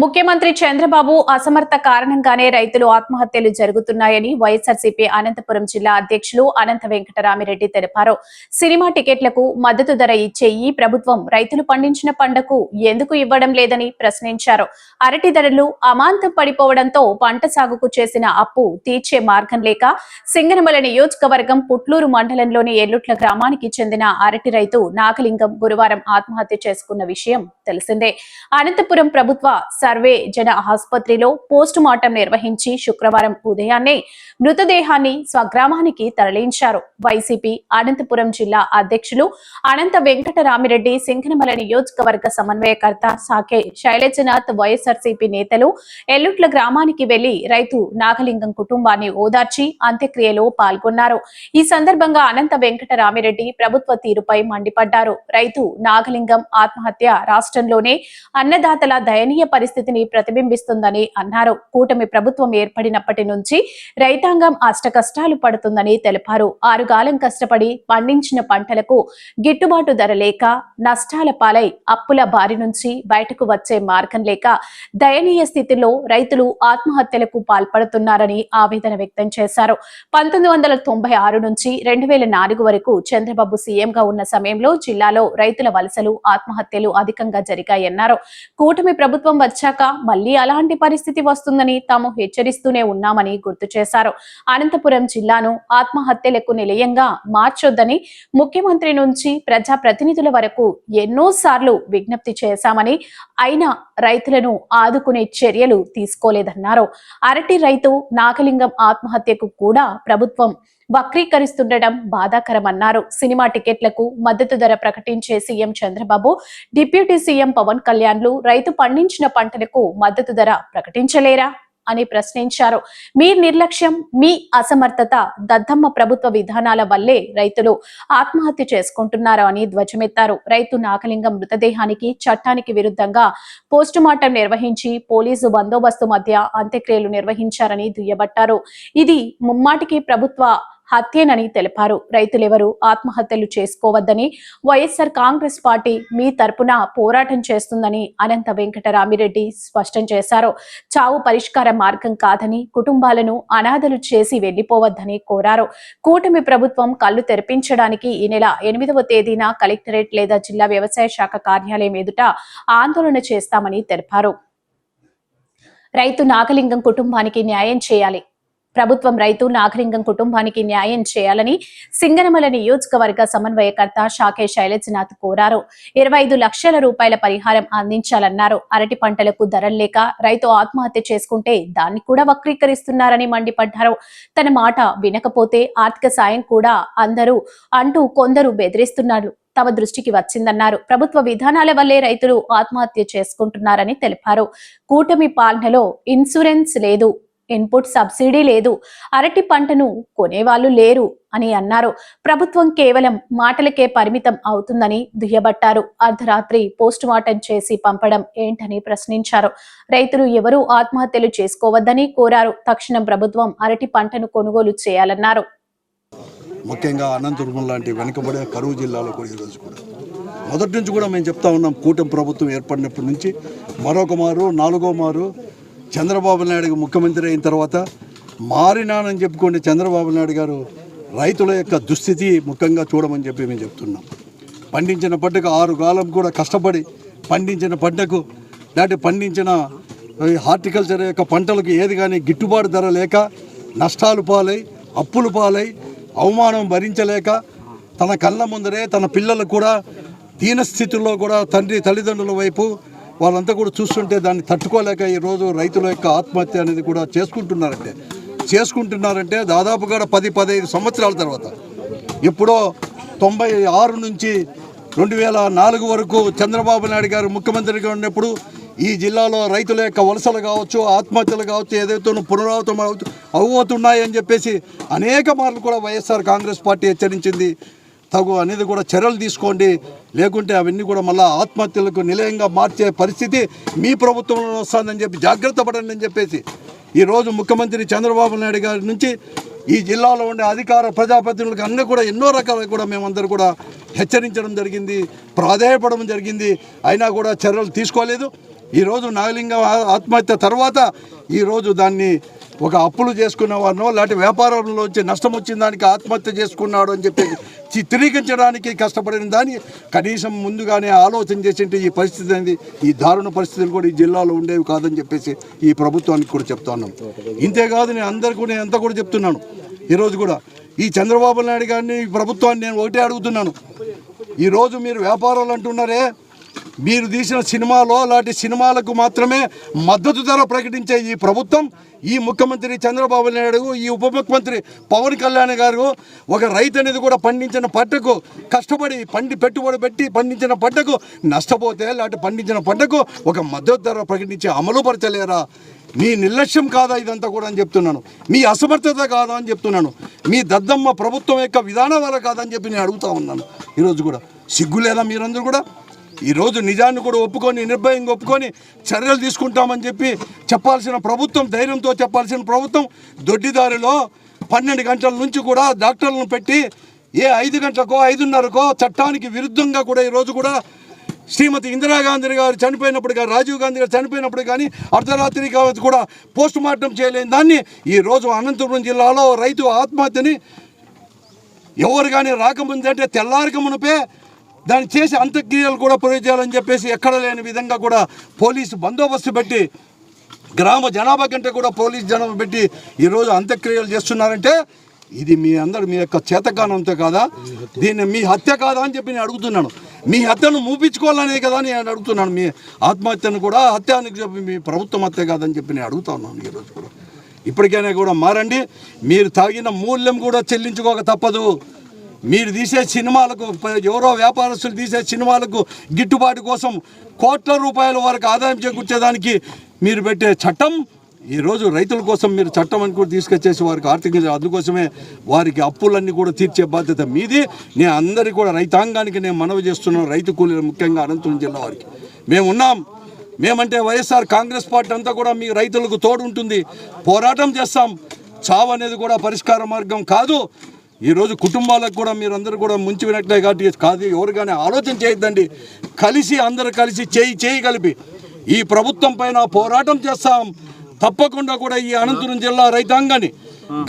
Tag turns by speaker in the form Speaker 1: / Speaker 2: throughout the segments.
Speaker 1: ముఖ్యమంత్రి చంద్రబాబు అసమర్థ కారణంగానే రైతులు ఆత్మహత్యలు జరుగుతున్నాయని వైఎస్ఆర్సీపీ అనంతపురం జిల్లా అధ్యక్షులు అనంత వెంకటరామిరెడ్డి తెలిపారు. సినిమా టికెట్లకు మద్దతు ధర ఇచ్చే ఈ ప్రభుత్వం రైతులు పండించిన పంటకు ఎందుకు ఇవ్వడం లేదని ప్రశ్నించారు. అరటి ధరలు అమాంతం పడిపోవడంతో పంట సాగుకు చేసిన అప్పు తీర్చే మార్గం లేక సింగనమల నియోజకవర్గం పుట్లూరు మండలంలోని ఎల్లుట్ల గ్రామానికి చెందిన అరటి రైతు నాగలింగం గురువారం ఆత్మహత్య చేసుకున్న విషయం తెలిసిందే. అనంతపురం ప్రభుత్వ సర్వే జన ఆసుపత్రిలో పోస్టు మార్టం నిర్వహించి శుక్రవారం ఉదయాన్నే మృతదేహాన్ని స్వగ్రామానికి తరలించారు. వైసీపీ అనంతపురం జిల్లా అధ్యక్షులు అనంత వెంకటరామిరెడ్డి సింగనమల నియోజకవర్గ సమన్వయకర్త సాకే శైలజనాథ్ వైఎస్ఆర్సీపీ నేతలు ఎల్లుట్ల గ్రామానికి వెళ్ళి రైతు నాగలింగం కుటుంబాన్ని ఓదార్చి అంత్యక్రియలో పాల్గొన్నారు. ఈ సందర్భంగా అనంత వెంకటరామిరెడ్డి ప్రభుత్వ తీరుపై మండిపడ్డారు. రైతు నాగలింగం ఆత్మహత్య రాష్ట్రంలోనే అన్నదాతల దయనీయ పరిస్థితి పరిస్థితిని ప్రతిబింబిస్తుందని అన్నారు. కూటమి ప్రభుత్వం ఏర్పడినప్పటి నుంచి రైతాంగం అష్టకష్టాలు పడుతుందని తెలిపారు. ఆరుగాలం కష్టపడి పండించిన పంటలకు గిట్టుబాటు ధర లేక నష్టాల పాలై అప్పుల బారి నుంచి బయటకు వచ్చే మార్గం లేక దయనీయ స్థితిలో రైతులు ఆత్మహత్యలకు పాల్పడుతున్నారని ఆవేదన వ్యక్తం చేశారు. పంతొమ్మిది వందల తొంభై ఆరు నుంచి రెండు వేల నాలుగు వరకు చంద్రబాబు సీఎంగా ఉన్న సమయంలో జిల్లాలో రైతుల వలసలు ఆత్మహత్యలు అధికంగా జరిగాయన్నారు. కూటమి ప్రభుత్వం వచ్చాక మళ్ళీ అలాంటి పరిస్థితి వస్తుందని తాము హెచ్చరిస్తూనే ఉన్నామని గుర్తు చేశారు. అనంతపురం జిల్లాను ఆత్మహత్యలకు నిలయంగా మార్చొద్దని ముఖ్యమంత్రి నుంచి ప్రజా ప్రతినిధుల వరకు ఎన్నో సార్లు విజ్ఞప్తి చేశామని అయినా రైతులను ఆదుకునే చర్యలు తీసుకోలేదన్నారు. అరటి రైతు నాగలింగం ఆత్మహత్యకు కూడా ప్రభుత్వం వక్రీకరిస్తుండటం బాధాకరమన్నారు. సినిమా టికెట్లకు మద్దతు ధర ప్రకటించే CM Chandrababu deputy CM Pawan కళ్యాణ్లు రైతు పండించిన పంటలకు మద్దతు ధర ప్రకటించలేరా అని ప్రశ్నించారు. మీ నిర్లక్ష్యం మీ అసమర్థత దద్దమ్మ ప్రభుత్వ విధానాల వల్లే రైతులు ఆత్మహత్య చేసుకుంటున్నారు అని ధ్వజమెత్తారు. రైతు నాగలింగం మృతదేహానికి చట్టానికి విరుద్ధంగా పోస్టుమార్టం నిర్వహించి పోలీసు బందోబస్తు మధ్య అంత్యక్రియలు నిర్వహించారని దుయ్యబట్టారు. ఇది ముమ్మాటికి ప్రభుత్వ హత్యేనని తెలిపారు. రైతులెవరూ ఆత్మహత్యలు చేసుకోవద్దని వైఎస్ఆర్ కాంగ్రెస్ పార్టీ మీ తరపున పోరాటం చేస్తుందని అనంత వెంకటరామిరెడ్డి స్పష్టం చేశారు. చావు పరిష్కార మార్గం కాదని కుటుంబాలను అనాథలు చేసి వెళ్ళిపోవద్దని కోరారు. కూటమి ప్రభుత్వం కళ్ళు తెరిపించడానికి ఈ నెల ఎనిమిదవ తేదీన కలెక్టరేట్ లేదా జిల్లా వ్యవసాయ శాఖ కార్యాలయం ఎదుట ఆందోళన చేస్తామని తెలిపారు. రైతు నాగలింగం కుటుంబానికి న్యాయం చేయాలి. ప్రభుత్వం రైతు నాగలింగం కుటుంబానికి న్యాయం చేయాలని సింగనమల నియోజకవర్గ సమన్వయకర్త షాకే శైలజనాథ్ కోరారు. ఇరవై ఐదు లక్షల రూపాయల పరిహారం అందించాలన్నారు. అరటి పంటలకు ధరలు లేక రైతు ఆత్మహత్య చేసుకుంటే దాన్ని కూడా వక్రీకరిస్తున్నారని మండిపడ్డారు. తన మాట వినకపోతే ఆర్థిక సాయం కూడా అందరూ అంటూ కొందరు బెదిరిస్తున్నారు. తమ దృష్టికి వచ్చిందన్నారు. ప్రభుత్వ విధానాల వల్లే రైతులు ఆత్మహత్య చేసుకుంటున్నారని తెలిపారు. కూటమి పాలనలో ఇన్సూరెన్స్ లేదు. ఇన్పుట్ సబ్సిడీ లేదు అరటి పంటను కొనేవాళ్ళు లేరు అని అన్నారు. ప్రభుత్వం కేవలం మాటలకే పరిమితం అవుతుందని దుయ్యబట్టారు. అర్ధరాత్రి పోస్ట్ మార్టం చేసి పంపడం ఏంటని ప్రశ్నించారు. రైతులు ఎవరూ ఆత్మహత్యలు చేసుకోవద్దని కోరారు. తక్షణం ప్రభుత్వం అరటి పంటను కొనుగోలు చేయాలన్నారు.
Speaker 2: ముఖ్యంగా అనంతపురం లాంటి వెనుకబడే కరువు జిల్లాలో కూడా ఈరోజు కూడా. మొదటి నుంచి కూడా మేము చెప్తా ఉన్నాం కూటమి ప్రభుత్వం ఏర్పడినప్పటి నుంచి మరొక మారు నాలుగో మారు చంద్రబాబు నాయుడు ముఖ్యమంత్రి అయిన తర్వాత మారినానని చెప్పుకుంటే చంద్రబాబు నాయుడు గారు రైతుల యొక్క దుస్థితి ముఖ్యంగా చూడమని చెప్పి మేము చెప్తున్నాం. పండించిన పంటకు ఆరు కాలం కూడా కష్టపడి పండించిన పంటకు దాటి పండించిన హార్టికల్చర్ యొక్క పంటలకు ఏది కానీ గిట్టుబాటు ధర లేక నష్టాలు పాలై అప్పులు పాలై అవమానం భరించలేక తన కళ్ళ ముందరే తన పిల్లలు కూడా దీనస్థితుల్లో కూడా తండ్రి తల్లిదండ్రుల వైపు వాళ్ళంతా కూడా చూస్తుంటే దాన్ని తట్టుకోలేక ఈరోజు రైతుల యొక్క ఆత్మహత్య అనేది కూడా చేసుకుంటున్నారంటే. చేసుకుంటున్నారంటే దాదాపుగా పది పదహైదు సంవత్సరాల తర్వాత. ఎప్పుడో తొంభై ఆరు నుంచి రెండు వేల నాలుగు వరకు చంద్రబాబు నాయుడు గారు ముఖ్యమంత్రిగా ఉన్నప్పుడు ఈ జిల్లాలో రైతుల యొక్క వలసలు కావచ్చు ఆత్మహత్యలు కావచ్చు ఏదైతే పునరావృతం అవుతు అవుతున్నాయి అని చెప్పేసి అనేక మార్లు కూడా వైఎస్ఆర్ కాంగ్రెస్ పార్టీ హెచ్చరించింది. తగు అనేది కూడా చర్యలు తీసుకోండి. లేకుంటే అవన్నీ కూడా మళ్ళీ ఆత్మహత్యలకు నిలయంగా మార్చే పరిస్థితి మీ ప్రభుత్వంలో వస్తుందని చెప్పి జాగ్రత్త పడండి అని చెప్పేసి ఈరోజు ముఖ్యమంత్రి చంద్రబాబు నాయుడు గారి నుంచి ఈ జిల్లాలో ఉండే అధికార ప్రజాప్రతినిధులకు అన్నీ కూడా ఎన్నో రకాలు కూడా మేమందరూ కూడా హెచ్చరించడం జరిగింది ప్రాధాయపడడం జరిగింది. అయినా కూడా చర్యలు తీసుకోలేదు. ఈరోజు నాగలింగ ఆత్మహత్య తర్వాత ఈరోజు దాన్ని ఒక అప్పులు చేసుకున్న వారినో లేకపోతే వ్యాపారంలో వచ్చి నష్టం వచ్చిన దానికి ఆత్మహత్య చేసుకున్నాడు అని చెప్పి చిత్రీకరించడానికి కష్టపడిన దాన్ని కనీసం ముందుగానే ఆలోచన చేసింటే ఈ పరిస్థితి అనేది ఈ దారుణ పరిస్థితులు కూడా ఈ జిల్లాలో ఉండేవి కాదని చెప్పేసి ఈ ప్రభుత్వానికి కూడా చెప్తా ఉన్నాం. ఇంతేకాదు నేను అందరికీ నేను అంతా కూడా చెప్తున్నాను. ఈరోజు కూడా ఈ చంద్రబాబు నాయుడు గారిని ఈ ప్రభుత్వాన్ని నేను ఒకటే అడుగుతున్నాను. ఈరోజు మీరు వ్యాపారాలు అంటున్నారే మీరు తీసిన సినిమాలో అలాంటి సినిమాలకు మాత్రమే మద్దతు ధర ప్రకటించే ఈ ప్రభుత్వం ఈ ముఖ్యమంత్రి చంద్రబాబు నాయుడు ఈ ఉప ముఖ్యమంత్రి పవన్ కళ్యాణ్ గారు ఒక రైతు అనేది కూడా పండించిన పంటకు కష్టపడి పండి పెట్టుబడి పెట్టి పండించిన పంటకు నష్టపోతే అలాంటి పండించిన పంటకు ఒక మద్దతు ధర ప్రకటించి అమలు పరచలేరా? మీ నిర్లక్ష్యం కాదా ఇదంతా కూడా అని చెప్తున్నాను. మీ అసమర్థత కాదా అని చెప్తున్నాను. మీ దద్దమ్మ ప్రభుత్వం యొక్క విధానం వల్ల కాదని చెప్పి నేను అడుగుతా ఉన్నాను. ఈరోజు కూడా సిగ్గు లేదా మీరందరూ కూడా? ఈరోజు నిజాన్ని కూడా ఒప్పుకొని నిర్భయంగా ఒప్పుకొని చర్యలు తీసుకుంటామని చెప్పి చెప్పాల్సిన ప్రభుత్వం ధైర్యంతో చెప్పాల్సిన ప్రభుత్వం దొడ్డిదారిలో పన్నెండు గంటల నుంచి కూడా డాక్టర్లను పెట్టి ఏ ఐదు గంటలకో ఐదున్నరకో చట్టానికి విరుద్ధంగా కూడా ఈరోజు కూడా శ్రీమతి ఇందిరాగాంధీ గారు చనిపోయినప్పుడు కానీ రాజీవ్ గాంధీ గారు చనిపోయినప్పుడు కానీ అర్ధరాత్రి కావచ్చు కూడా పోస్ట్ మార్టం చేయలేని దాన్ని ఈరోజు అనంతపురం జిల్లాలో రైతు ఆత్మహత్యని ఎవరు కానీ రాకముందంటే తెల్లారిక మునిపే దాన్ని చేసి అంత్యక్రియలు కూడా ప్రయోజనాలని చెప్పేసి ఎక్కడ లేని విధంగా కూడా పోలీసు బందోబస్తు పెట్టి గ్రామ జనాభా కంటే కూడా పోలీస్ జనాభా పెట్టి ఈరోజు అంత్యక్రియలు చేస్తున్నారంటే ఇది మీ అందరు మీ యొక్క చేతకానంతో కాదా? దీన్ని మీ హత్య కాదా అని చెప్పి నేను అడుగుతున్నాను. మీ హత్యను మూపించుకోవాలనే కదా అని నేను అడుగుతున్నాను. మీ ఆత్మహత్యను కూడా హత్య అని చెప్పి మీ ప్రభుత్వం హత్య కాదని చెప్పి నేను అడుగుతా ఉన్నాను ఈరోజు కూడా. ఇప్పటికైనా కూడా మారండి. మీరు తాగిన మూల్యం కూడా చెల్లించుకోక తప్పదు. మీరు తీసే సినిమాలకు ఎవరో వ్యాపారస్తులు తీసే సినిమాలకు గిట్టుబాటు కోసం కోట్ల రూపాయల వరకు ఆదాయం చేకూర్చేదానికి మీరు పెట్టే చట్టం ఈరోజు రైతుల కోసం మీరు చట్టం అని కూడా తీసుకొచ్చేసి వారికి ఆర్థికంగా అందుకోసమే వారికి అప్పులన్నీ కూడా తీర్చే బాధ్యత మీది. నేను అందరికీ కూడా రైతాంగానికి నేను మనవి చేస్తున్నాను రైతు కూలీలు ముఖ్యంగా అనంతపురం జిల్లా వారికి. మేము ఉన్నాం మేమంటే వైఎస్ఆర్ కాంగ్రెస్ పార్టీ అంతా కూడా మీ రైతులకు తోడు ఉంటుంది పోరాటం చేస్తాం. చావు అనేది కూడా పరిష్కార మార్గం కాదు. ఈరోజు కుటుంబాలకు కూడా మీరందరూ కూడా ముంచి వినట్లే కాబట్టి కాదు ఎవరు కానీ ఆలోచన చేయొద్దండి. కలిసి అందరూ కలిసి చేయి చేయి కలిపి ఈ ప్రభుత్వం పైన పోరాటం చేస్తాం. తప్పకుండా కూడా ఈ అనంతపురం జిల్లా రైతాంగాన్ని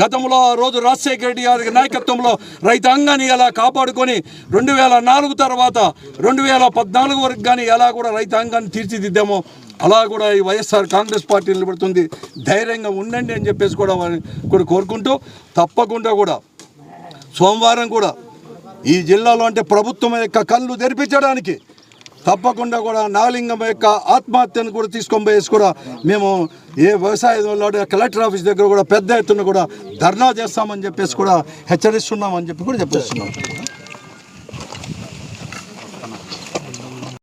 Speaker 2: గతంలో ఆ రోజు రాజశేఖర రెడ్డి గారి నాయకత్వంలో రైతాంగాన్ని ఎలా కాపాడుకొని రెండు వేల నాలుగు తర్వాత రెండు వేల పద్నాలుగు వరకు కానీ ఎలా కూడా రైతాంగాన్ని తీర్చిదిద్దామో అలా కూడా ఈ వైఎస్ఆర్ కాంగ్రెస్ పార్టీ నిలబడుతుంది. ధైర్యంగా ఉండండి అని చెప్పేసి కూడా కూడా కోరుకుంటూ తప్పకుండా కూడా సోమవారం కూడా ఈ జిల్లాలో అంటే ప్రభుత్వం యొక్క కళ్ళు తెరిపించడానికి తప్పకుండా కూడా నాలింగం యొక్క ఆత్మహత్యను కూడా తీసుకొని పోయేసి కూడా మేము ఏ వ్యవసాయ కలెక్టర్ ఆఫీస్ దగ్గర కూడా పెద్ద ఎత్తున కూడా ధర్నా చేస్తామని చెప్పేసి కూడా హెచ్చరిస్తున్నామని చెప్పి కూడా చెప్పేస్తున్నాం.